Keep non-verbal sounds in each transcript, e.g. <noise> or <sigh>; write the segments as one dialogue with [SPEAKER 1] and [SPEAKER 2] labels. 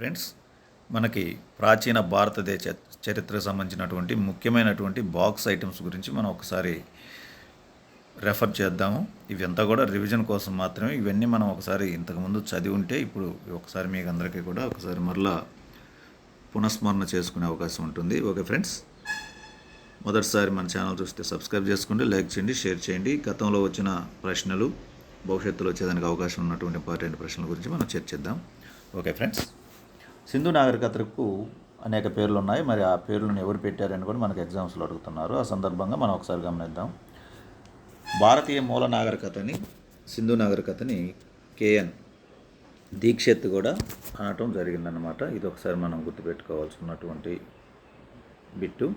[SPEAKER 1] Friends మనకి ప్రాచీన భారతదేశ చరిత్రకు సంబంధించినటువంటి ముఖ్యమైనటువంటి బాక్స్ ఐటమ్స్ గురించి మనం ఒకసారి రెఫర్ చేద్దాము. ఇవంతా కూడా రివిజన్ కోసం మాత్రమే. ఇవన్నీ మనం ఒకసారి ఇంతకుముందు చదివి ఉంటే ఇప్పుడు ఒకసారి మీకు అందరికీ కూడా ఒకసారి మరలా పునఃస్మరణ చేసుకునే అవకాశం ఉంటుంది. Okay friends? మొదటిసారి మన ఛానల్ చూస్తే సబ్స్క్రైబ్ చేసుకోండి లైక్ చేయండి షేర్ చేయండి. గతంలో వచ్చిన ప్రశ్నలు భవిష్యత్తులో వచ్చేదానికి అవకాశం ఉన్నటువంటి ఇంపార్టెంట్ ప్రశ్నల గురించి మనం చర్చిద్దాం. Okay friends? సింధు నాగరికతకు అనేక పేర్లు ఉన్నాయి మరి ఆ పేర్లను ఎవరు పెట్టారని కూడా మనకు ఎగ్జామ్స్లో అడుగుతున్నారు. ఆ సందర్భంగా మనం ఒకసారి గమనిద్దాం. భారతీయ మూల నాగరికతని సింధు నాగరికతని కేఎన్ దీక్షిత్ కూడా అనటం జరిగిందనమాట ఇది ఒకసారి మనం గుర్తుపెట్టుకోవాల్సినటువంటి బిట్టు.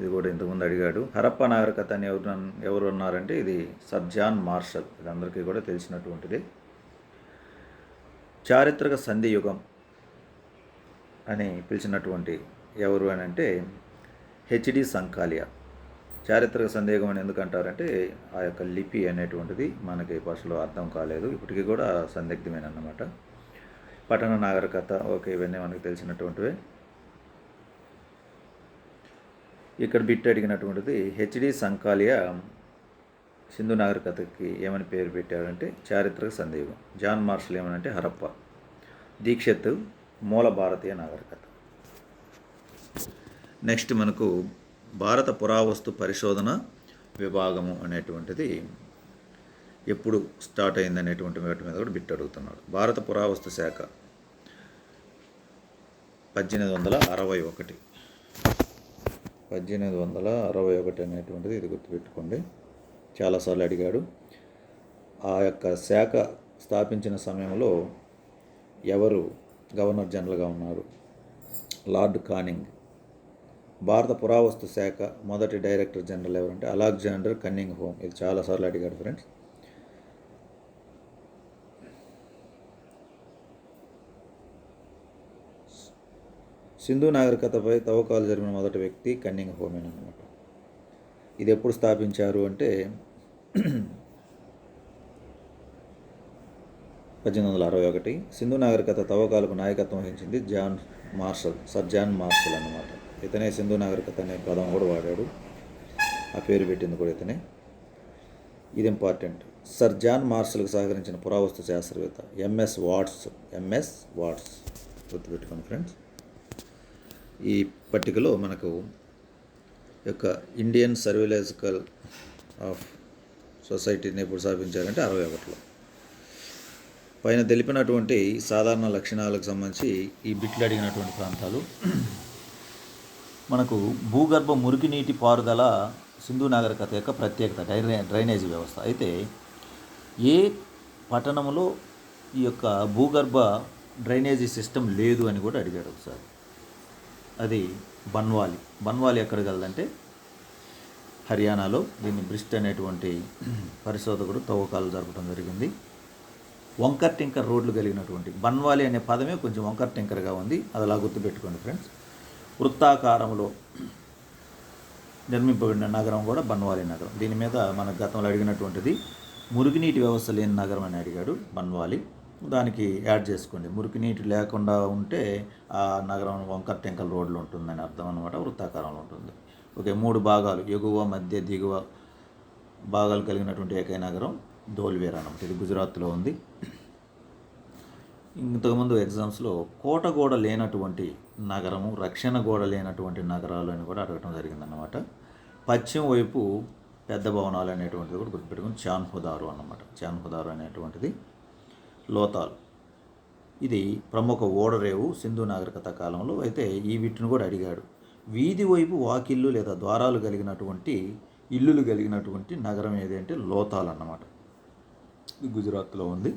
[SPEAKER 1] ఇది కూడా ఇంతకుముందు అడిగాడు. హరప్ప నాగరికత అని ఎవరు ఎవరు ఉన్నారంటే ఇది సర్జాన్ మార్షల్. ఇది అందరికీ కూడా తెలిసినటువంటిది. చారిత్రక సంధి యుగం అని పిలిచినటువంటి ఎవరు అని అంటే హెచ్డి సంకాలియా. చారిత్రక సందేహం అని ఎందుకంటారంటే ఆ యొక్క లిపి అనేటువంటిది మనకి భాషలో అర్థం కాలేదు. ఇప్పటికీ కూడా సందిగ్ధమైన అన్నమాట పట్టణ నాగరికత ఓకే ఇవన్నీ మనకు తెలిసినటువంటివే. ఇక్కడ బిట్ అడిగినటువంటిది హెచ్డి సంకాలియా సింధు నాగరికతకి ఏమని పేరు పెట్టారంటే చారిత్రక సందేహం. జాన్ మార్షల్ ఏమనంటే హరప్ప. దీక్షిత్ మూల భారతీయ నాగరికత. నెక్స్ట్ మనకు భారత పురావస్తు పరిశోధన విభాగము అనేటువంటిది ఎప్పుడు స్టార్ట్ అయింది అనేటువంటి వాటి మీద కూడా బిట్ అడుగుతున్నాడు. భారత పురావస్తు శాఖ పద్దెనిమిది వందల అరవై ఒకటి. పద్దెనిమిది వందల అరవై ఒకటి అనేటువంటిది ఇది గుర్తుపెట్టుకోండి. చాలాసార్లు అడిగాడు. ఆ యొక్క శాఖ స్థాపించిన సమయంలో ఎవరు గవర్నర్ జనరల్గా ఉన్నారు. Lord Canning. భారత పురావస్తు శాఖ మొదటి డైరెక్టర్ జనరల్ ఎవరంటే అలెగ్జాండర్ కన్నింగ్ హోమ్. ఇది చాలాసార్లు అడిగాడు ఫ్రెండ్స్. సింధు నాగరికతపై తవ్వకాలు జరిపిన మొదటి వ్యక్తి కన్నింగ్ హోమేన్ అనమాట ఇది ఎప్పుడు స్థాపించారు అంటే పద్దెనిమిది వందల అరవై ఒకటి సింధు నాగరికత తవ్వకాలకు నాయకత్వం వహించింది John Marshall sir John Marshall అన్నమాట. ఇతనే సింధు నాగరికత అనే పదం కూడా వాడాడు. ఆ పేరు పెట్టింది కూడా ఇతనే. ఇది ఇంపార్టెంట్ సర్ జాన్ మార్షల్కి సహకరించిన పురావస్తు శాస్త్రవేత్త M S Vats M S Vats గుర్తుపెట్టుకోండి ఫ్రెండ్స్. ఈ పట్టికలో మనకు యొక్క ఇండియన్ సర్వేలాజికల్ ఆఫ్ సొసైటీని ఎప్పుడు స్థాపించారంటే అరవై ఒకటిలో. పైన తెలిపినటువంటి సాధారణ లక్షణాలకు సంబంధించి ఈ బిట్లు అడిగినటువంటి ప్రాంతాలు. మనకు భూగర్భ మురికి నీటి పారుదల సింధు నాగరికత యొక్క ప్రత్యేకత డ్రైనే డ్రైనేజీ వ్యవస్థ. అయితే ఏ పట్టణంలో ఈ యొక్క భూగర్భ డ్రైనేజీ సిస్టమ్ లేదు అని కూడా అడిగాడు ఒకసారి. అది బన్వాలి. బన్వాలి ఎక్కడ కలదంటే హర్యానాలో. దీన్ని బ్రిస్ట్ అనేటువంటి పరిశోధకుడు తవ్వకాలు జరపడం జరిగింది. వంకర్ టింకర్ రోడ్లు కలిగినటువంటి బన్వాలి అనే పదమే కొంచెం వంకర్ టింకర్గా ఉంది. అది అలా గుర్తుపెట్టుకోండి ఫ్రెండ్స్ వృత్తాకారంలో నిర్మింపబడిన నగరం కూడా బన్వాలి నగరం. దీని మీద మన గతంలో అడిగినటువంటిది మురుగునీటి వ్యవస్థ లేని నగరం అని అడిగాడు బన్వాలి. దానికి యాడ్ చేసుకోండి. మురికినీటి లేకుండా ఉంటే ఆ నగరం వంకర్ టెంకల్ రోడ్లు ఉంటుందని అర్థం అనమాట వృత్తాకారంలో ఉంటుంది. ఓకే మూడు భాగాలు. ఎగువ మధ్య దిగువ భాగాలు కలిగినటువంటి ఏకైక నగరం. ధోల్వేర్ అనమాట ఇది గుజరాత్లో ఉంది. ఇంతకుముందు ఎగ్జామ్స్లో కోట గోడ లేనటువంటి నగరము రక్షణ గోడ లేనటువంటి నగరాలు అని కూడా అడగటం జరిగిందన్నమాట. పశ్చిమ వైపు పెద్ద భవనాలు అనేటువంటిది కూడా గుర్తుపెట్టుకుని చాన్హుదారు అన్నమాట. చాన్హుదారు అనేటువంటిది లోతాల్. ఇది ప్రముఖ ఓడరేవు సింధు నాగరికత కాలంలో అయితే ఈ వీటిని కూడా అడిగాడు. వీధి వైపు వాకిళ్ళు లేదా ద్వారాలు కలిగినటువంటి ఇల్లులు కలిగినటువంటి నగరం ఏది అంటే లోతాల్ అన్నమాట. ఇది గుజరాత్లో ఉంది.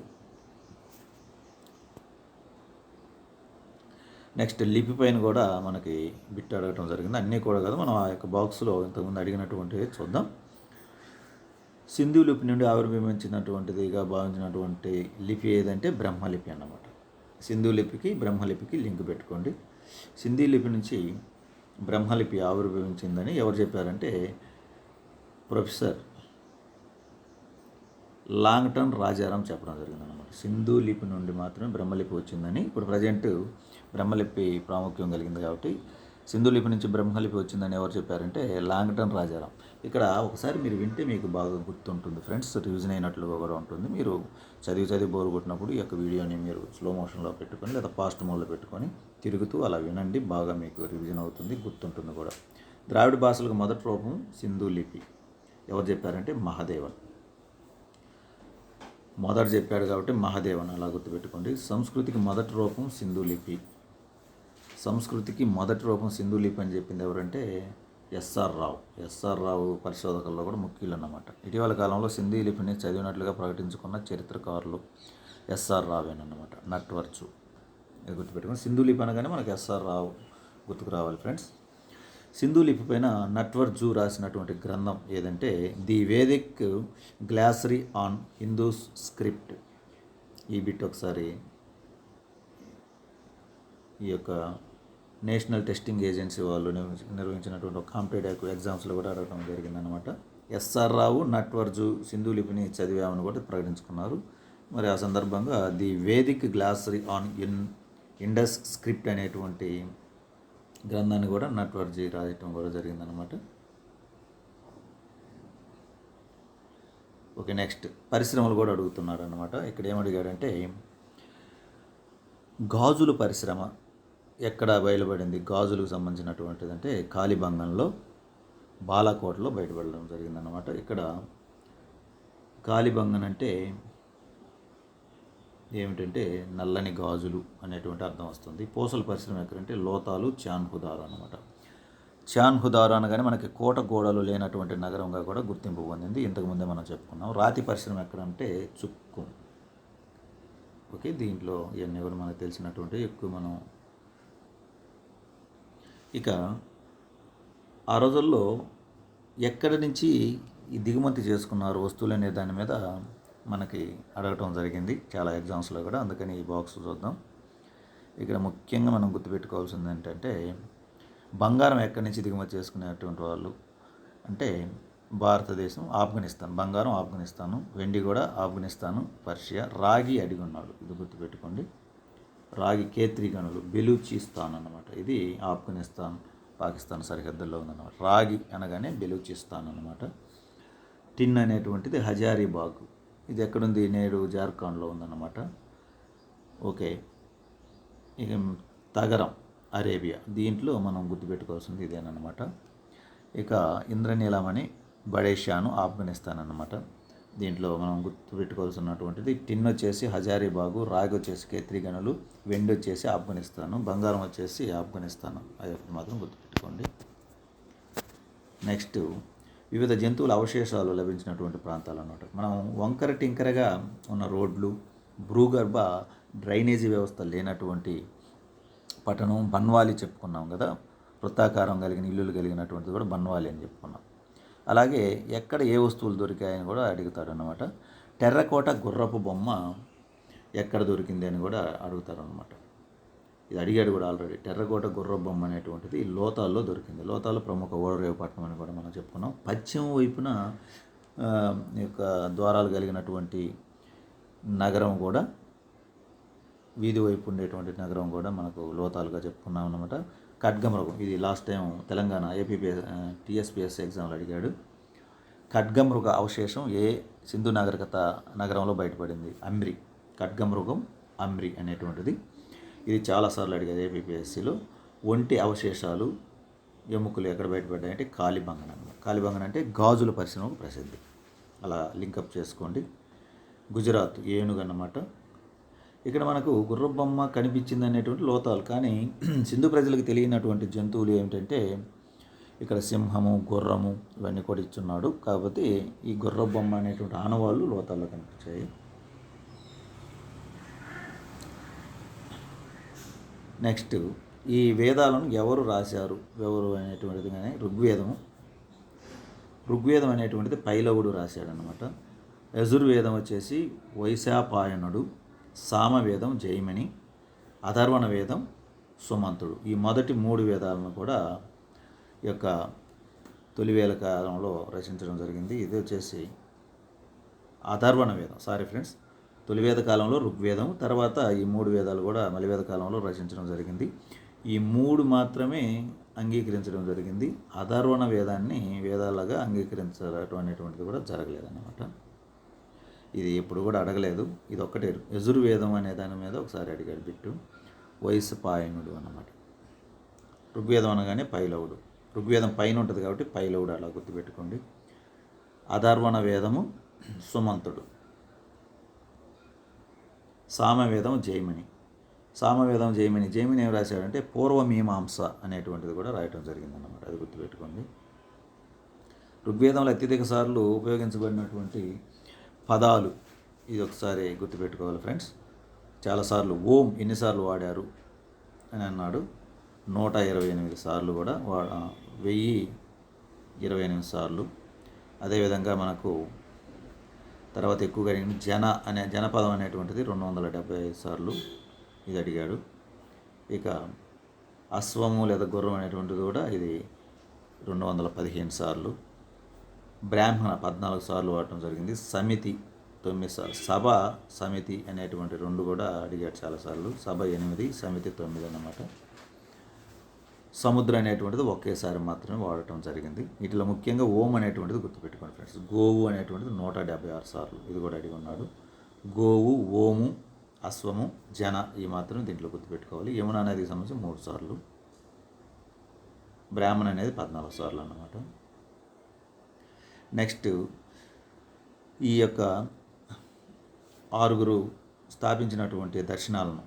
[SPEAKER 1] నెక్స్ట్ లిపి పైన కూడా మనకి బిట్ అడగటం జరిగింది. అన్నీ కూడా కదా మనం ఆ యొక్క బాక్స్లో ఇంతకుముందు అడిగినటువంటివి చూద్దాం. సింధు లిపి నుండి ఆవిర్భవించినటువంటిదిగా భావించినటువంటి లిపి ఏదంటే బ్రహ్మలిపి అన్నమాట. సింధు లిపికి బ్రహ్మలిపికి లింక్ పెట్టుకోండి. సింధు లిపి నుంచి బ్రహ్మలిపి ఆవిర్భవించిందని ఎవరు చెప్పారంటే ప్రొఫెసర్ లాంగ్ టర్మ్ రాజారాం చెప్పడం జరిగిందన్నమాట. సింధు లిపి నుండి మాత్రమే బ్రహ్మలిపి వచ్చిందని ఇప్పుడు ప్రజెంట్ బ్రహ్మలిపి ప్రాముఖ్యం కలిగింది కాబట్టి సింధు లిపి నుంచి బ్రహ్మలిపి వచ్చిందని ఎవరు చెప్పారంటే లాంగ్ టర్మ్ రాజారాం. ఇక్కడ ఒకసారి మీరు వింటే మీకు బాగా గుర్తుంటుంది. ఫ్రెండ్స్ రివిజన్ అయినట్లుగా కూడా ఉంటుంది. మీరు చదివి చదివి బోరు కొట్టినప్పుడు ఈ యొక్క వీడియోని మీరు స్లో మోషన్లో పెట్టుకొని లేదా ఫాస్ట్ మోడ్లో పెట్టుకొని తిరుగుతూ అలా వినండి. బాగా మీకు రివిజన్ అవుతుంది గుర్తుంటుంది కూడా. ద్రావిడ భాషలకు మొదటి రూపం సింధు లిపి. ఎవరు చెప్పారంటే మహాదేవన్. మదర్ చెప్పాడు కాబట్టి మహాదేవన్ అలా గుర్తుపెట్టుకోండి. సంస్కృతికి మొదటి రూపం సింధు లిపి. సంస్కృతికి మొదటి రూపం సింధు లిపి అని చెప్పింది ఎవరంటే ఎస్ఆర్ రావు. ఎస్ఆర్ రావు పరిశోధకుల్లో కూడా ముఖ్యులు అన్నమాట. ఇటీవల కాలంలో సింధు లిపిని చదివినట్లుగా ప్రకటించుకున్న చరిత్రకారులు ఎస్ఆర్ రావేనన్నమాట నట్వర్చు. ఇది గుర్తుపెట్టుకుని సింధు లిపి అనగానే మనకి ఎస్ఆర్ రావు గుర్తుకు రావాలి ఫ్రెండ్స్. సింధు లిపి పైన నట్వర్జు రాసినటువంటి గ్రంథం ఏదంటే the Vedic glossary on Indus script. ఈ బిట్ ఒకసారి ఈ యొక్క నేషనల్ టెస్టింగ్ ఏజెన్సీ వాళ్ళు నిర్వహించి- నిర్వహించినటువంటి ఒక కాంపిటేటివ్ ఎగ్జామ్స్లో కూడా అడగడం జరిగిందనమాట ఎస్ఆర్ రావు నట్వర్జు సింధు లిపిని చదివామని కూడా ప్రకటించుకున్నారు. మరి ఆ సందర్భంగా the Vedic glossary on in Indus script అనేటువంటి గ్రంథాన్ని కూడా నట్వర్జీ రాయటం కూడా జరిగిందనమాట ఓకే నెక్స్ట్. పరిశ్రమలు కూడా అడుగుతున్నాడు అనమాట ఇక్కడ ఏమడిగాడంటే గాజుల పరిశ్రమ ఎక్కడ బయలుపడింది? గాజులకు సంబంధించినటువంటిది అంటే కాలిబంగంలో బాలాకోటలో బయటపడడం జరిగిందనమాట ఇక్కడ కాలిబంగన్ అంటే ఏమిటంటే నల్లని గాజులు అనేటువంటి అర్థం వస్తుంది. పూసల పరిశ్రమ ఎక్కడంటే లోతాలు చాన్హుదారు అనమాట చాన్హుదారు అనగానే మనకి కోట గోడలు లేనటువంటి నగరంగా కూడా గుర్తింపు పొందింది. ఇంతకుముందే మనం చెప్పుకున్నాం. రాతి పరిశ్రమ ఎక్కడంటే చుక్కు. ఓకే దీంట్లో ఇవన్నీ కూడా మనకు తెలిసినటువంటి ఎక్కువ మనం ఇక ఆ రోజుల్లో ఎక్కడి నుంచి ఈ దిగుమతి చేసుకున్నారు వస్తువులు అనే దాని మీద మనకి అడగటం జరిగింది. చాలా ఎగ్జామ్స్లో కూడా. అందుకని ఈ బాక్స్ చూద్దాం. ఇక్కడ ముఖ్యంగా మనం గుర్తుపెట్టుకోవాల్సింది ఏంటంటే బంగారం ఎక్కడి నుంచి దిగుమతి చేసుకునేటువంటి వాళ్ళు అంటే భారతదేశం ఆఫ్ఘనిస్తాన్. బంగారం ఆఫ్ఘనిస్తాను వెండి కూడా ఆఫ్ఘనిస్తాను పర్షియా రాగి అడిగి ఉన్నాడు. ఇది గుర్తుపెట్టుకోండి. రాగి కేత్రి గనులు బెలూచిస్తాన్ అనమాట ఇది ఆఫ్ఘనిస్తాన్ పాకిస్తాన్ సరిహద్దుల్లో ఉందన్నమాట. రాగి అనగానే బెలూచిస్తాన్ అనమాట టిన్ అనేటువంటిది హజారీబాగ్. ఇది ఎక్కడుంది? నేడు జార్ఖండ్లో ఉందన్నమాట. ఓకే. ఇక తగరం అరేబియా. దీంట్లో మనం గుర్తుపెట్టుకోవాల్సింది ఇదేనమాట ఇక ఇంద్రనీలమణి బడేషాను ఆఫ్ఘనిస్తాన్ అన్నమాట దీంట్లో మనం గుర్తుపెట్టుకోవాల్సినటువంటిది టిన్ వచ్చేసి హజారీబాగు రాగి వచ్చేసి కేత్రిగనులు వెండి వచ్చేసి ఆఫ్ఘనిస్తాను బంగారం వచ్చేసి ఆఫ్ఘనిస్తాను. అది మాత్రం గుర్తుపెట్టుకోండి. నెక్స్ట్ వివిధ జంతువుల అవశేషాలు లభించినటువంటి ప్రాంతాలు అన్నమాట. మనం వంకర టింకరగా ఉన్న రోడ్లు భూగర్భ డ్రైనేజీ వ్యవస్థ లేనటువంటి పట్టణం బన్వాలి చెప్పుకున్నాం కదా. వృత్తాకారం కలిగిన ఇల్లులు కలిగినటువంటిది కూడా బన్వాలి అని చెప్పుకున్నాం. అలాగే ఎక్కడ ఏ వస్తువులు దొరికాయని కూడా అడుగుతారు అన్నమాట టెర్రకోట గుర్రపు బొమ్మ ఎక్కడ దొరికింది అని కూడా అడుగుతారనమాట ఇది అడిగాడు కూడా ఆల్రెడీ. టెర్రకోట గుర్రబొమ్మ అనేటువంటిది లోతాల్లో దొరికింది. లోతాల్లో ప్రముఖ ఓడరేవుపట్నం అని కూడా మనం చెప్పుకున్నాం. పశ్చిమ వైపున ఈ యొక్క ద్వారాలు కలిగినటువంటి నగరం కూడా వీధి వైపు ఉండేటువంటి నగరం కూడా మనకు లోతాలుగా చెప్పుకున్నాం అనమాట ఖడ్గమృగం ఇది last time Telangana APPS TSPS ఎగ్జామ్లో అడిగాడు. ఖడ్గమృగ అవశేషం ఏ సింధు నాగరికత నగరంలో బయటపడింది? అమ్రి. ఖడ్గమృగం అమ్రి అనేటువంటిది. ఇది చాలాసార్లు అడిగేది ఏపీపీఎస్సీలో. ఒంటి అవశేషాలు ఎముకలు ఎక్కడ బయటపడ్డాయంటే కాలిబంగన్ అన్నమాట. కాలిబంగన్ అంటే గాజుల పరిశ్రమకు ప్రసిద్ధి. అలా లింకప్ చేసుకోండి. గుజరాత్ ఏనుగు అన్నమాట. ఇక్కడ మనకు గుర్రబొమ్మ కనిపించింది అనేటువంటి లోతాలు. కానీ <clears throat> సింధు ప్రజలకు తెలియనటువంటి జంతువులు ఏమిటంటే ఇక్కడ సింహము గుర్రము ఇవన్నీ కూడా ఇచ్చున్నాడు. కాకపోతే ఈ గుర్రబొమ్మ అనేటువంటి ఆనవాళ్ళు లోతాల్లో కనిపించాయి. నెక్స్ట్ ఈ వేదాలను ఎవరు రాశారు? ఎవరు అనేటువంటిది కానీ ఋగ్వేదము. ఋగ్వేదం అనేటువంటిది పైలవుడు రాశాడనమాట యజుర్వేదం వచ్చేసి వైశాపాయనుడు సామవేదం జైమిని అధర్వణ వేదం సుమంతుడు. ఈ మొదటి మూడు వేదాలను కూడా ఈ యొక్క తొలివేల కాలంలో రచించడం జరిగింది. ఇది వచ్చేసి అధర్వణ వేదం సారీ ఫ్రెండ్స్ తొలివేద కాలంలో ఋగ్వేదం తర్వాత ఈ మూడు వేదాలు కూడా మలివేద కాలంలో రచించడం జరిగింది. ఈ మూడు మాత్రమే అంగీకరించడం జరిగింది. అధర్వణ వేదాన్ని వేదాలుగా అంగీకరించడం అనేటువంటిది కూడా జరగలేదన్నమాట. ఇది ఎప్పుడు కూడా అడగలేదు. ఇది ఒక్కటే యజుర్వేదం అనే దాని మీద ఒకసారి అడిగాడు బిట్టు. వయసు పాయనుడు అన్నమాట. ఋగ్వేదం అనగానే పైలవుడు. ఋగ్వేదం పైన ఉంటుంది కాబట్టి పైలవుడు అలా గుర్తుపెట్టుకోండి. అధర్వణ వేదము సుమంతుడు. సామవేదం జైమిని. సామవేదం జైమిని. జైమిని ఏం రాశాడంటే పూర్వమీమాంస అనేటువంటిది కూడా రాయటం జరిగిందన్నమాట. అది గుర్తుపెట్టుకోండి. ఋగ్వేదంలో అత్యధిక సార్లు ఉపయోగించబడినటువంటి పదాలు ఇది ఒకసారి గుర్తుపెట్టుకోవాలి ఫ్రెండ్స్. చాలాసార్లు ఓం ఎన్నిసార్లు వాడారు అని అన్నాడు. నూట ఇరవై ఎనిమిది సార్లు కూడా వా వెయ్యి ఇరవై ఎనిమిది సార్లు. అదేవిధంగా మనకు తర్వాత ఎక్కువగా అడిగిన జన అనే జనపదం అనేటువంటిది రెండు వందల డెబ్బై ఐదు సార్లు ఇది అడిగాడు. ఇక అశ్వము లేదా గుర్రం అనేటువంటిది కూడా ఇది రెండు వందల పదిహేను సార్లు. బ్రాహ్మణ పద్నాలుగు సార్లు వాడటం జరిగింది. సమితి తొమ్మిది సార్లు. సభ సమితి అనేటువంటి రెండు కూడా అడిగాడు చాలాసార్లు. సభ ఎనిమిది సమితి తొమ్మిది అన్నమాట. సముద్రం అనేటువంటిది ఒకేసారి మాత్రమే వాడటం జరిగింది. వీటిలో ముఖ్యంగా ఓం అనేటువంటిది గుర్తుపెట్టుకోండి ఫ్రెండ్స్. గోవు అనేటువంటిది నూట డెబ్బై ఆరు సార్లు ఇది కూడా అడిగి ఉన్నాడు. గోవు ఓము అశ్వము జన ఈ మాత్రం దీంట్లో గుర్తుపెట్టుకోవాలి. యమున అనేది సంబంధించి మూడు సార్లు. బ్రాహ్మణ అనేది పద్నాలుగు సార్లు అన్నమాట. నెక్స్ట్ ఈ యొక్క ఆరుగురు స్థాపించినటువంటి దర్శనాలను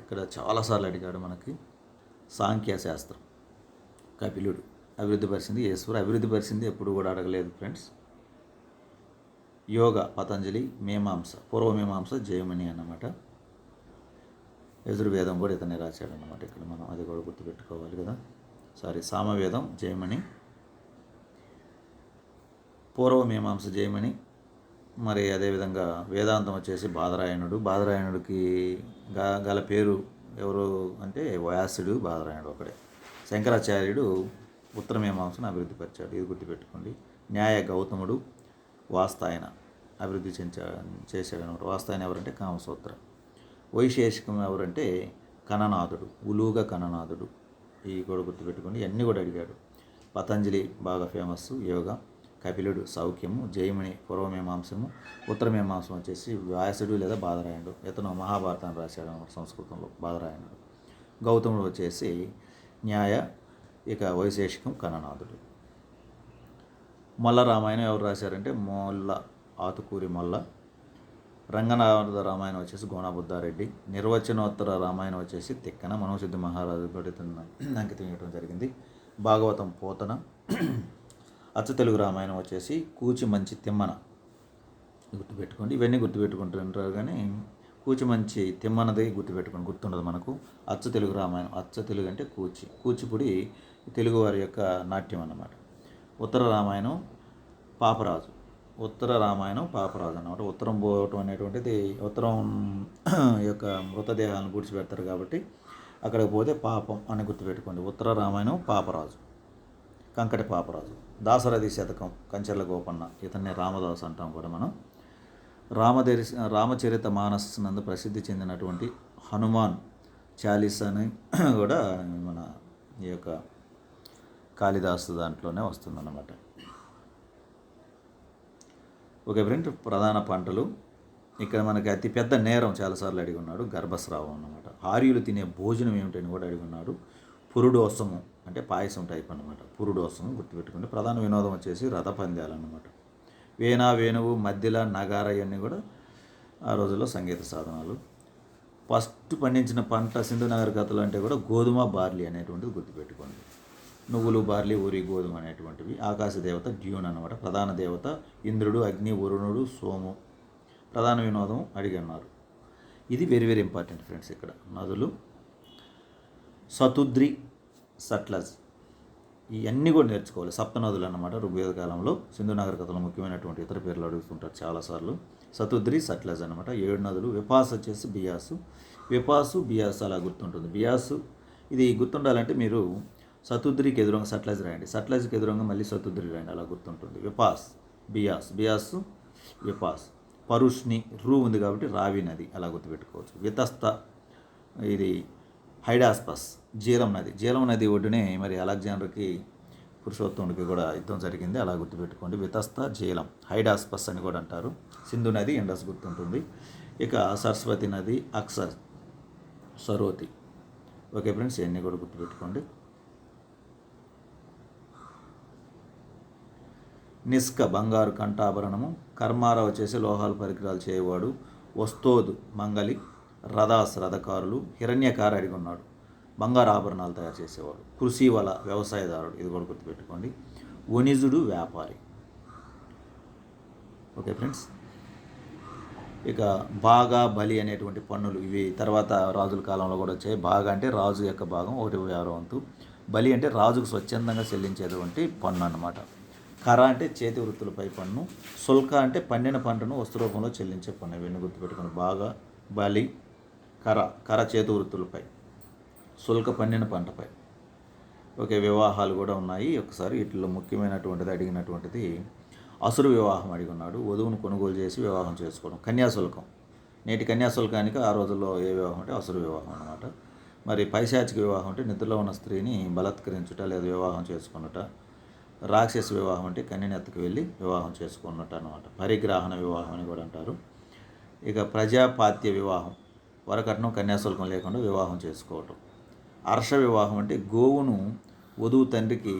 [SPEAKER 1] ఇక్కడ చాలాసార్లు అడిగాడు మనకి. సాంఖ్యశాస్త్రం. కపిలుడు అభివృద్ధి పరిచింది ఈశ్వరు అభివృద్ధి పరిచింది ఎప్పుడు కూడా అడగలేదు ఫ్రెండ్స్. యోగ పతంజలి మీమాంస పూర్వమీమాంస జయమణి అన్నమాట. యజుర్వేదం కూడా ఇతనే రాశాడు అన్నమాట. ఇక్కడ మనం అది కూడా గుర్తుపెట్టుకోవాలి కదా. సారీ సామవేదం జయమణి. పూర్వమీమాంస జయమణి. మరి అదేవిధంగా వేదాంతం వచ్చేసి బాదరాయణుడు. బాదరాయణుడికి గ గల పేరు ఎవరు అంటే వ్యాసుడు బాదరాయణుడు ఒకడే. శంకరాచార్యుడు ఉత్తరమీమాంసను అభివృద్ధి పరిచాడు. ఇది గుర్తుపెట్టుకోండి. న్యాయ గౌతముడు వాస్తాయన అభివృద్ధి చెంచా చేశాడు అనమాట వాస్తాయన ఎవరంటే కామసూత్ర. వైశేషికం ఎవరంటే కణనాథుడు ఉలువుగా కణనాథుడు ఈ కూడా గుర్తుపెట్టుకోండి. ఇవన్నీ కూడా అడిగాడు. పతంజలి బాగా ఫేమస్ యోగా. కపిలుడు సౌఖ్యము జయముని పూర్వమీమాంసము ఉత్తరమీమాంసం వచ్చేసి వ్యాసుడు లేదా బాదరాయణుడు ఇతను మహాభారతాన్ని రాశాడు సంస్కృతంలో బాధరాయణుడు గౌతముడు వచ్చేసి న్యాయ ఇక వైశేషికం కణనాథుడు మల్ల రామాయణం ఎవరు రాశారంటే మొల్ల ఆతుకూరి మల్ల. రంగనాథ రామాయణం వచ్చేసి గోణబుద్ధారెడ్డి. నిర్వచనోత్తర రామాయణం వచ్చేసి తిక్కన మనోసిద్ధి మహారాజు కూడా అంకితం చేయడం జరిగింది. భాగవతం పోతన అచ్చ తెలుగు రామాయణం వచ్చేసి కూచి మంచి తిమ్మన. గుర్తుపెట్టుకోండి. ఇవన్నీ గుర్తుపెట్టుకుంటుంటారు కానీ కూచి మంచి తిమ్మనది గుర్తుపెట్టుకోండి. గుర్తుండదు మనకు. అచ్చ తెలుగు రామాయణం. అచ్చ తెలుగు అంటే కూచి. కూచిపూడి తెలుగువారి యొక్క నాట్యం అన్నమాట. ఉత్తర రామాయణం పాపరాజు. ఉత్తర రామాయణం పాపరాజు అన్నమాట. ఉత్తరం పోవటం అనేటువంటిది ఉత్తరం <clears throat> యొక్క మృతదేహాలను పూడ్చిపెడతారు కాబట్టి అక్కడికి పోతే పాపం అని గుర్తుపెట్టుకోండి. ఉత్తర రామాయణం పాపరాజు. కంకటి పాపరాజు దాసరథి శతకం కంచెర్ల గోపన్న ఇతన్ని రామదాస్ అంటాం కూడా మనం. రామదరి రామచరిత మానస్ నందు ప్రసిద్ధి చెందినటువంటి హనుమాన్ చాలీస్ అని <clears throat> కూడా మన ఈ యొక్క కాళిదాసు దాంట్లోనే వస్తుందన్నమాట. ఓకే ఫ్రెండ్ ప్రధాన పంటలు. ఇక్కడ మనకి అతిపెద్ద నేరం చాలాసార్లు అడిగి ఉన్నాడు గర్భస్రావం అన్నమాట. ఆర్యులు తినే భోజనం ఏమిటని కూడా అడిగి ఉన్నాడు. పురుడోసము. అంటే పాయసం టైప్ అనమాట పురుడోసం గుర్తుపెట్టుకుంటే ప్రధాన వినోదం వచ్చేసి రథ పందాలు అన్నమాట వీణ వేణువు మధ్యల నగార ఇవన్నీ కూడా ఆ రోజుల్లో సంగీత సాధనాలు. ఫస్ట్ పండించిన పంట సింధు నగర కథలు అంటే కూడా గోధుమ బార్లీ అనేటువంటిది గుర్తుపెట్టుకోండి. నువ్వులు బార్లీ ఊరి గోధుమ అనేటువంటివి. ఆకాశ దేవత డ్యూన్ అనమాట ప్రధాన దేవత ఇంద్రుడు అగ్ని వరుణుడు సోము. ప్రధాన వినోదం అడిగన్నారు. ఇది వెరీ వెరీ ఇంపార్టెంట్ ఫ్రెండ్స్ ఇక్కడ. నదులు. సతుద్రి సట్లజ్ ఇవన్నీ కూడా నేర్చుకోవాలి. సప్త నదులు అన్నమాట ఋగ్వేద కాలంలో. సింధు నగర కథలో ముఖ్యమైనటువంటి ఇతర పేర్లు అడుగుతుంటారు చాలాసార్లు. సతుద్రి సట్లజ్ అనమాట ఏడు నదులు విపాస్ వచ్చేసి బియాసు. విపాసు బియాస్ అలా గుర్తుంటుంది. బియాసు ఇది గుర్తుండాలంటే మీరు సతుద్రికి ఎదురుగా సట్లజ్ రాయండి. సట్లజ్కి ఎదురుగా మళ్ళీ సతుద్రి రాయండి. అలా గుర్తుంటుంది. విపాస్ బియాస్. బియాస్ విపాస్. పరుష్ని రూ ఉంది కాబట్టి రావి నది అలా గుర్తుపెట్టుకోవచ్చు. వితస్త ఇది హైడాస్పస్ జీలం నది. జీలం నది ఒడ్డునే మరి అలెగ్జాండర్కి పురుషోత్తముడికి కూడా యుద్ధం జరిగింది. అలా గుర్తుపెట్టుకోండి. వితస్త జీలం. హైడాస్పస్ అని కూడా అంటారు. సింధు నది ఇండస్ గుర్తుంటుంది. ఇక సరస్వతి నది అక్సర్ సరోతి. ఓకే ఫ్రెండ్స్ ఇవన్నీ కూడా గుర్తుపెట్టుకోండి. నిస్క బంగారు కంఠాభరణము. కర్మారావు చేసి లోహాలు పరికరాలు చేయవాడు వస్తోదు మంగలి. రథాస్ రథకారులు హిరణ్యకారు అడిగి ఉన్నాడు. బంగారు ఆభరణాలు తయారు చేసేవాడు. కృషి వల వ్యవసాయదారుడు ఇది కూడా గుర్తుపెట్టుకోండి వణిజుడు వ్యాపారి. ఓకే ఫ్రెండ్స్ ఇక బాగా బలి అనేటువంటి పన్నులు ఇవి తర్వాత రాజుల కాలంలో కూడా వచ్చాయి. బాగా అంటే రాజు యొక్క భాగం ఒకటి ఆరో వంతు బలి అంటే రాజుకు స్వచ్ఛందంగా చెల్లించేటువంటి పన్ను అన్నమాట. కర అంటే చేతి వృత్తులపై పన్ను సుల్క అంటే పండిన పంటను వస్తు రూపంలో చెల్లించే పన్ను. ఇవన్నీ గుర్తుపెట్టుకుని బాగా బలి కర కర చేతి వృత్తులపై శుల్క పండిన పంటపై. ఓకే వివాహాలు కూడా ఉన్నాయి. ఒకసారి వీటిలో ముఖ్యమైనటువంటిది అడిగినటువంటిది అసురు వివాహం అడిగి ఉన్నాడు. వధువును కొనుగోలు చేసి వివాహం చేసుకోవడం. కన్యాశుల్కం. నేటి కన్యాశుల్కానికి ఆ రోజుల్లో ఏ వివాహం అంటే అసురు వివాహం అనమాట మరి పైశాచిక వివాహం అంటే నిద్రలో ఉన్న స్త్రీని బలత్కరించుట లేదా వివాహం చేసుకున్నట రాక్షస వివాహం అంటే కన్యనెత్తకు వెళ్ళి వివాహం చేసుకున్నట్టు అనమాట పరిగ్రహణ వివాహం అని కూడా అంటారు. ఇక ప్రజాపాత్య వివాహం. వరకట్నం కన్యాశుల్కం లేకుండా వివాహం చేసుకోవటం. అర్ష వివాహం అంటే గోవును వధువు తండ్రికి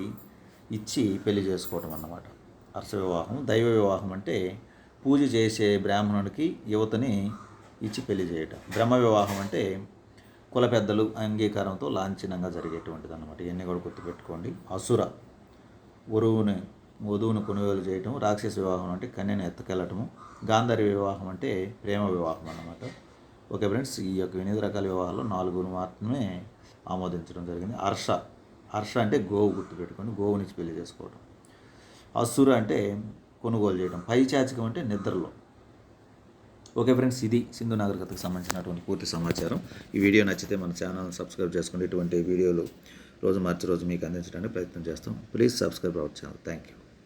[SPEAKER 1] ఇచ్చి పెళ్ళి చేసుకోవటం అన్నమాట. అర్ష వివాహం దైవ వివాహం అంటే పూజ చేసే బ్రాహ్మణుడికి యువతని ఇచ్చి పెళ్ళి చేయటం. బ్రహ్మ వివాహం అంటే కుల పెద్దలు అంగీకారంతో లాంఛనంగా జరిగేటువంటిది అనమాట ఇవన్నీ కూడా గుర్తుపెట్టుకోండి. అసుర వరువుని వధువును కొనుగోలు చేయటం రాక్షస వివాహం అంటే కన్యను ఎత్తుకెళ్ళటము గాంధారి వివాహం అంటే ప్రేమ వివాహం అన్నమాట. ఓకే ఫ్రెండ్స్ ఈ యొక్క ఎనిమిది రకాల వివాహాల్లో నాలుగును మాత్రమే ఆమోదించడం జరిగింది. హర్ష హర్ష అంటే గోవు గుర్తుపెట్టుకొని నుంచి పెళ్ళి చేసుకోవడం అసుర అంటే కొనుగోలు చేయడం పైచాచికం అంటే నిద్రలో. ఓకే ఫ్రెండ్స్ ఇది సింధు నాగరికతకు సంబంధించినటువంటి పూర్తి సమాచారం. ఈ వీడియో నచ్చితే మన ఛానల్ని సబ్స్క్రైబ్ చేసుకుని ఇటువంటి వీడియోలు రోజు మార్చి రోజు మీకు అందించడానికి ప్రయత్నం చేస్తాం. Please subscribe our channel. Thank you.